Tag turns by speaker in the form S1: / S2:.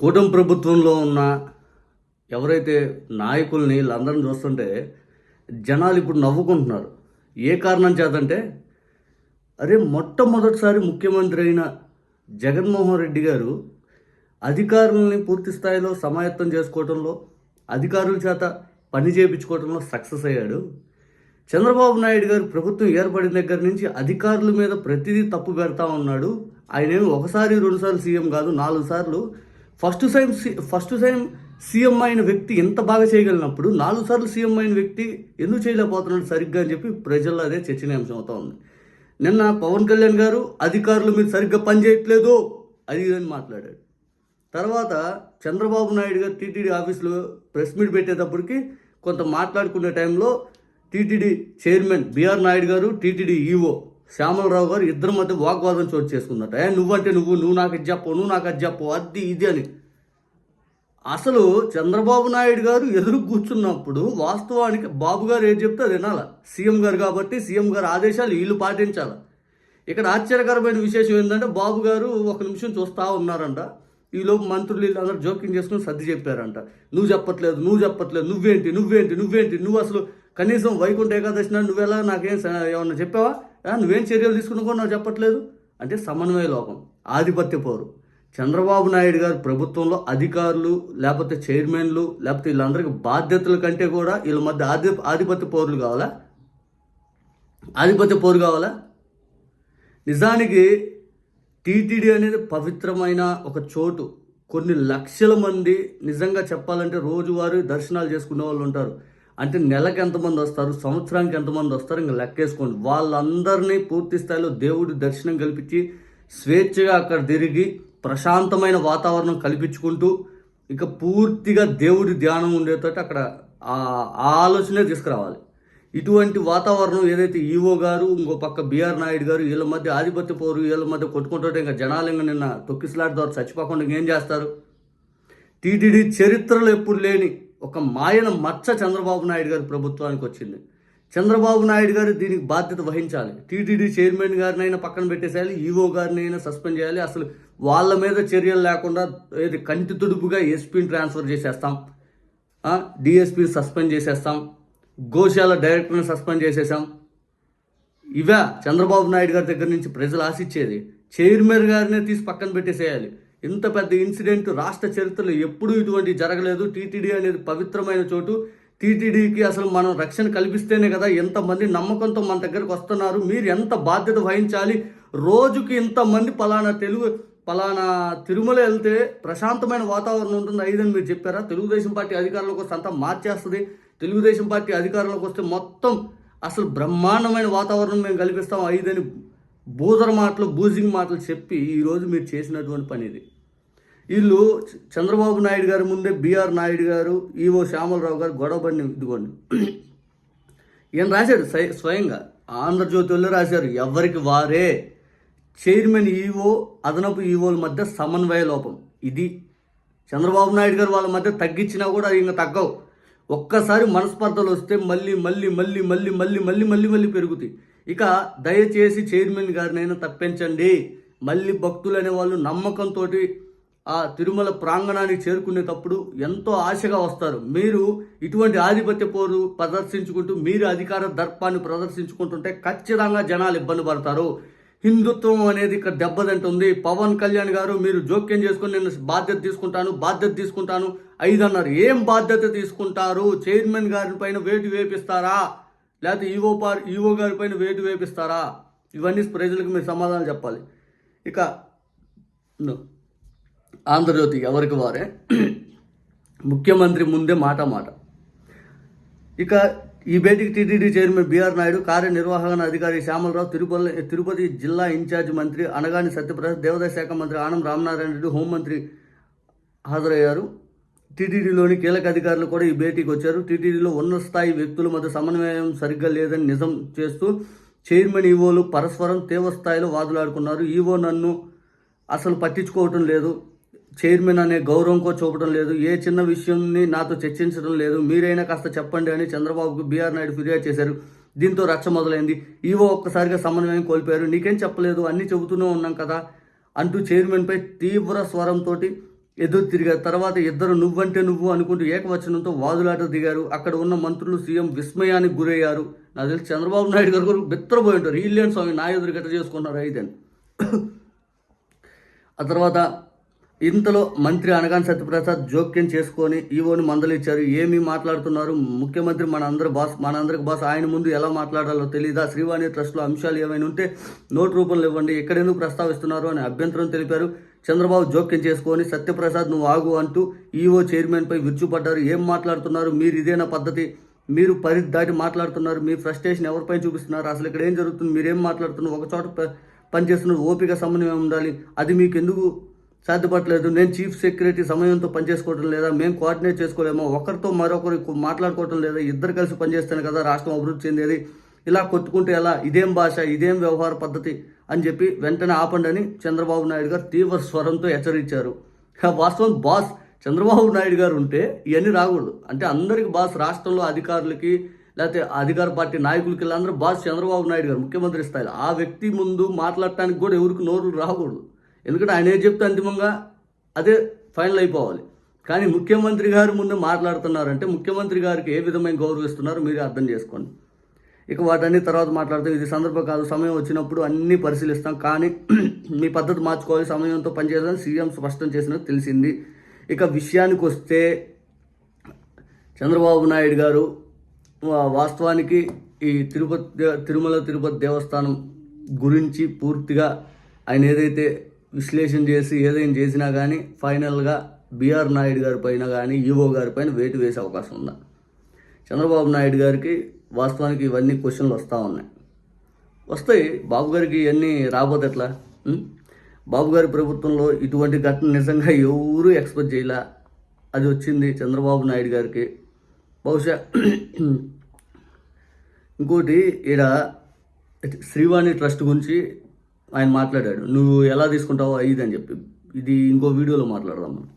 S1: కూటమి ప్రభుత్వంలో ఉన్న ఎవరైతే నాయకుల్ని వీళ్ళందరిని చూస్తుంటే జనాలు ఇప్పుడు నవ్వుకుంటున్నారు. ఏ కారణం చేతంటే అరే మొట్టమొదటిసారి ముఖ్యమంత్రి అయిన జగన్మోహన్ రెడ్డి గారు అధికారులని పూర్తి స్థాయిలో సమాయత్తం చేసుకోవడంలో అధికారుల చేత పని చేయించుకోవడంలో సక్సెస్ అయ్యాడు. చంద్రబాబు నాయుడు గారు ప్రభుత్వం ఏర్పడిన దగ్గర నుంచి అధికారుల మీద ప్రతిదీ తప్పు పెడతా ఉన్నాడు. ఆయనేమి ఒకసారి రెండుసార్లు సీఎం కాదు నాలుగు సార్లు first time first time CM అయిన వ్యక్తి ఎంత బాగా చేయగలిగినప్పుడు నాలుగు సార్లు సీఎం అయిన వ్యక్తి ఎందుకు చేయలేకపోతున్నాడు సరిగ్గా అని చెప్పి ప్రజల్లో అదే చర్చనీయాంశం అవుతా ఉంది. నిన్న పవన్ కళ్యాణ్ గారు అధికారులు మీరు సరిగ్గా పనిచేయట్లేదు అది అని మాట్లాడాడు. తర్వాత చంద్రబాబు నాయుడు గారు టీటీడీ ఆఫీస్లో ప్రెస్ మీట్ పెట్టేటప్పటికి కొంత మాట్లాడుకునే టైంలో టీటీడీ చైర్మన్ బిఆర్ నాయుడు గారు టీటీడీ ఈఓ శ్యామలరావు గారు ఇద్దరి మధ్య వాగ్వాదం చోటు చేసుకుందట. ఏ నువ్వంటే నువ్వు నువ్వు నాకు ఇది చెప్పు నువ్వు నాకు అది చెప్పు అది ఇది అని. అసలు చంద్రబాబు నాయుడు గారు ఎదురు కూర్చున్నప్పుడు వాస్తవానికి బాబు గారు ఏం చెప్తే వినాల. సీఎం గారు కాబట్టి సీఎం గారు ఆదేశాలు వీళ్ళు పాటించాలి. ఇక్కడ ఆశ్చర్యకరమైన విశేషం ఏంటంటే బాబు గారు ఒక నిమిషం చూస్తూ ఉన్నారంట. ఈలోపు మంత్రులు వీళ్ళందరూ జోక్యం చేసుకుని సర్ది చెప్పారంట. నువ్వు చెప్పట్లేదు నువ్వు చెప్పట్లేదు నువ్వేంటి నువ్వేంటి నువ్వేంటి నువ్వు అసలు కనీసం వైకుంఠ ఏకాదశి నాడు నువ్వెలా నాకేం ఏమన్నా చెప్పావా? నువ్వేం చర్యలు తీసుకుని కూడా నాకు చెప్పట్లేదు. అంటే సమన్వయ లోపం ఆధిపత్య పోరు. చంద్రబాబు నాయుడు గారు ప్రభుత్వంలో అధికారులు లేకపోతే చైర్మన్లు లేకపోతే వీళ్ళందరికీ బాధ్యతల కంటే కూడా వీళ్ళ మధ్య ఆధి ఆధిపత్య పోరులు కావాలా? ఆధిపత్య పోరు కావాలా? నిజానికి టీటీడీ అనేది పవిత్రమైన ఒక చోటు. కొన్ని లక్షల మంది నిజంగా చెప్పాలంటే రోజువారీ దర్శనాలు చేసుకునే వాళ్ళు ఉంటారు. అంటే నెలకు ఎంతమంది వస్తారు? సంవత్సరానికి ఎంతమంది వస్తారు? ఇంకా లెక్కేసుకోండి. వాళ్ళందరినీ పూర్తి స్థాయిలో దేవుడి దర్శనం కల్పించి స్వేచ్ఛగా అక్కడ తిరిగి ప్రశాంతమైన వాతావరణం కల్పించుకుంటూ ఇక పూర్తిగా దేవుడి ధ్యానం ఉండేటట్టు అక్కడ ఆ ఆలోచనే తీసుకురావాలి. ఇటువంటి వాతావరణం ఏదైతే ఈవో గారు ఇంకో పక్క బీఆర్ నాయుడు గారు వీళ్ళ మధ్య ఆధిపత్య పోరు వీళ్ళ మధ్య కొట్టుకుంటుంటే ఇంకా జనాలు ఇంకా నిన్న తొక్కిసలాట ద్వారా చచ్చిపోకుండా ఇంకేం చేస్తారు? టీటీడీ చరిత్రలో ఎప్పుడు లేని ఒక మాయన మచ్చ చంద్రబాబు నాయుడు గారి ప్రభుత్వానికి వచ్చింది. చంద్రబాబు నాయుడు గారు దీనికి బాధ్యత వహించాలి. టీటీడీ చైర్మన్ గారినైనా పక్కన పెట్టేసేయాలి ఈవో గారినైనా సస్పెండ్ చేయాలి. అసలు వాళ్ళ మీద చర్యలు లేకుండా ఏది కంటి తుడుపుగా ఎస్పీని ట్రాన్స్ఫర్ చేసేస్తాం. డిఎస్పీని సస్పెండ్ చేసేస్తాం. గోశాల డైరెక్టర్ని సస్పెండ్ చేసేసాం. ఇవే చంద్రబాబు నాయుడు గారి దగ్గర నుంచి ప్రజలు ఆశించేది. చైర్మన్ గారినే తీసి పక్కన పెట్టేసేయాలి. ఇంత పెద్ద ఇన్సిడెంట్ రాష్ట్ర చరిత్రలో ఎప్పుడూ ఇటువంటి జరగలేదు. టీటీడీ అనేది పవిత్రమైన చోటు. టీటీడీకి అసలు మనం రక్షణ కల్పిస్తేనే కదా ఎంతమంది నమ్మకంతో మన దగ్గరకు వస్తున్నారు. మీరు ఎంత బాధ్యత వహించాలి? రోజుకి ఇంతమంది పలానా తెలుగు పలానా తిరుమల వెళ్తే ప్రశాంతమైన వాతావరణం ఉంటుంది. ఐదని మీరు చెప్పారా? తెలుగుదేశం పార్టీ అధికారంలోకి వస్తే అంతా మార్చేస్తుంది. తెలుగుదేశం పార్టీ అధికారంలోకి వస్తే మొత్తం అసలు బ్రహ్మాండమైన వాతావరణం మేము కల్పిస్తాం. ఐదని బూదర మాటలు బూజింగ్ మాటలు చెప్పి ఈరోజు మీరు చేసినటువంటి పని ఇది. వీళ్ళు చంద్రబాబు నాయుడు గారి ముందే బీఆర్ నాయుడు గారు ఈవో శ్యామలరావు గారు గొడవబడిని ఇదిగోండి. ఈయన రాశాడు స్వయంగా స్వయంగా. ఆంధ్రజ్యోతిలో రాశారు ఎవరికి వారే. చైర్మన్ ఈవో అదనపు ఈవోల మధ్య సమన్వయ లోపం. ఇది చంద్రబాబు నాయుడు గారు వాళ్ళ మధ్య తగ్గించినా కూడా అది ఇంకా తగ్గవు. ఒక్కసారి మనస్పర్ధలు వస్తే మళ్ళీ మళ్ళీ మళ్ళీ మళ్ళీ మళ్ళీ మళ్ళీ మళ్ళీ మళ్ళీ పెరుగుతాయి. ఇక దయచేసి చైర్మన్ గారినైనా తప్పించండి. మళ్ళీ భక్తులు అనేవాళ్ళు నమ్మకంతో ఆ తిరుమల ప్రాంగణానికి చేరుకునేటప్పుడు ఎంతో ఆశగా వస్తారు. మీరు ఇటువంటి ఆధిపత్య పోరు ప్రదర్శించుకుంటూ మీరు అధికార దర్పాన్ని ప్రదర్శించుకుంటుంటే ఖచ్చితంగా జనాలు ఇబ్బంది పడతారు. హిందుత్వం అనేది ఇక్కడ దెబ్బతింటుంది. పవన్ కళ్యాణ్ గారు మీరు జోక్యం చేసుకుని నేను బాధ్యత తీసుకుంటాను బాధ్యత తీసుకుంటాను ఐదు అన్నారు ఏం బాధ్యత తీసుకుంటారు? చైర్మన్ గారి పైన వేటు వేపిస్తారా? లేకపోతే ఈవో పార్ ఈవో గారి పైన వేటు వేపిస్తారా? ఇవన్నీ ప్రజలకు మీరు సమాధానం చెప్పాలి. ఇక. ఆంధ్రజ్యోతి ఎవరికి వారే? ముఖ్యమంత్రి ముందే మాట మాట. ఇక ఈ భేటీకి T T D chairman B R Naidu కార్యనిర్వహణ అధికారి శ్యామలరావు తిరుపతి తిరుపతి జిల్లా ఇన్ఛార్జ్ మంత్రి అనగాని సత్యప్రసాద్ దేవాదాయ శాఖ మంత్రి ఆనం రామనారాయణ రెడ్డి హోంమంత్రి హాజరయ్యారు. టీటీడీలోని కీలక అధికారులు కూడా ఈ భేటీకి వచ్చారు. టీటీడీలో ఉన్నత స్థాయి వ్యక్తుల మధ్య సమన్వయం సరిగ్గా లేదని నిజం చేస్తూ చైర్మన్ ఈవోలు పరస్పరం తీవ్ర స్థాయిలో వాదులాడుకున్నారు. ఈవో నన్ను అసలు పట్టించుకోవటం లేదు. చైర్మన్ అనే గౌరవంకో చూపడం లేదు. ఏ చిన్న విషయంని నాతో చర్చించడం లేదు. మీరైనా కాస్త చెప్పండి అని చంద్రబాబుకు బీఆర్ నాయుడు ఫిర్యాదు చేశారు. దీంతో రచ్చ మొదలైంది. ఈవో ఒక్కసారిగా సమన్వయం కోల్పోయారు. నీకేం చెప్పలేదు. అన్నీ చెబుతూనే ఉన్నాం కదా అంటూ చైర్మన్పై తీవ్ర స్వరంతో ఎదురు తిరిగారు. తర్వాత ఇద్దరు నువ్వంటే నువ్వు అనుకుంటూ ఏకవచనంతో వాదులాట దిగారు. అక్కడ ఉన్న మంత్రులు సీఎం విస్మయానికి గురయ్యారు. నాకు తెలిసి చంద్రబాబు నాయుడు గారు కూడా బిత్తరపోయి ఉంటారు. వీళ్ళేం స్వామి నా ఎదురు గట్ట చేసుకున్నారు అయితే ఆ తర్వాత ఇంతలో మంత్రి అనగాని సత్యప్రసాద్ జోక్యం చేసుకొని ఈవోని మందలిచ్చారు ఏమీ మాట్లాడుతున్నారు? ముఖ్యమంత్రి మన అందరి బాస్ మనందరికి బాస్ ఆయన ముందు ఎలా మాట్లాడాలో తెలియదా శ్రీవాణి ట్రస్ట్లో అంశాలు ఏమైనా ఉంటే నోట్ రూపంలో ఇవ్వండి. ఎక్కడెందుకు ప్రస్తావిస్తున్నారు అని అభ్యంతరం తెలిపారు. చంద్రబాబు జోక్యం చేసుకొని సత్యప్రసాద్ నువ్వు ఆగు అంటూ ఈవో చైర్మన్పై విరుచుపడ్డారు. ఏం మాట్లాడుతున్నారు? మీరు ఇదేనా పద్ధతి? మీరు పరిధి దాటి మాట్లాడుతున్నారు. మీ ఫ్రస్ట్రేషన్ ఎవరిపై చూపిస్తున్నారు? అసలు ఇక్కడ ఏం జరుగుతుంది? మీరేం మాట్లాడుతున్నారు? ఒక చోట ప- పనిచేస్తున్నారు. ఓపిక సమన్వయం ఉండాలి. అది మీకు ఎందుకు సాధ్యపడలేదు నేను చీఫ్ సెక్రటరీ సమయంతో పనిచేసుకోవడం లేదా మేము కోఆర్డినేట్ చేసుకోలేమో ఒకరితో మరొకరు మాట్లాడుకోవటం లేదా ఇద్దరు కలిసి పనిచేస్తేనే కదా రాష్ట్రం అభివృద్ధి చెందేది. ఇలా కొట్టుకుంటే ఎలా? ఇదేం భాష? ఇదేం వ్యవహార పద్ధతి? అని చెప్పి వెంటనే ఆపండి అని చంద్రబాబు నాయుడు గారు తీవ్ర స్వరంతో హెచ్చరించారు. వాస్తవం బాస్ చంద్రబాబు నాయుడు గారు ఉంటే ఇవన్నీ రాకూడదు. అంటే అందరికి బాస్ రాష్ట్రంలో అధికారులకి లేకపోతే అధికార పార్టీ నాయకులకి వీళ్ళందరూ బాస్ చంద్రబాబు నాయుడు గారు ముఖ్యమంత్రి స్థాయిలో. ఆ వ్యక్తి ముందు మాట్లాడటానికి కూడా ఎవరికి నోరు రాకూడదు. ఎందుకంటే ఆయన ఏం చెప్తే అంతిమంగా అదే ఫైనల్ అయిపోవాలి. కానీ ముఖ్యమంత్రి గారు ముందు మాట్లాడుతున్నారంటే ముఖ్యమంత్రి గారికి ఏ విధమైన గౌరవిస్తున్నారో మీరు అర్థం చేసుకోండి. ఇక వాటన్ని తర్వాత మాట్లాడుతాం. ఇది సందర్భం కాదు. సమయం వచ్చినప్పుడు అన్నీ పరిశీలిస్తాం. కానీ మీ పద్ధతి మార్చుకోవాలి. సమయంతో పనిచేయాలని సీఎం స్పష్టం చేసినట్టు తెలిసింది. ఇక విషయానికి వస్తే చంద్రబాబు నాయుడు గారు వాస్తవానికి ఈ తిరుపతి తిరుమల తిరుపతి దేవస్థానం గురించి పూర్తిగా ఆయన ఏదైతే విశ్లేషణ చేసి ఏదైనా చేసినా కానీ ఫైనల్గా బీఆర్ నాయుడు గారి పైన కానీ ఈవో గారి పైన వేటు వేసే అవకాశం ఉందా? చంద్రబాబు నాయుడు గారికి వాస్తవానికి ఇవన్నీ క్వశ్చన్లు వస్తూ ఉన్నాయి. వస్తాయి. బాబు గారికి ఇవన్నీ రాబోతే ఎట్లా? బాబు గారి ప్రభుత్వంలో ఇటువంటి ఘటన నిజంగా ఎవరూ ఎక్స్పెక్ట్ చేయలే. అది వచ్చింది చంద్రబాబు నాయుడు గారికి. బహుశా ఇంకోటి ఈడ శ్రీవాణి ట్రస్ట్ గురించి ఆయన మాట్లాడాడు నువ్వు ఎలా తీసుకుంటావో ఇది అని చెప్పి. ఇది ఇంకో వీడియోలో మాట్లాడదాం మనం.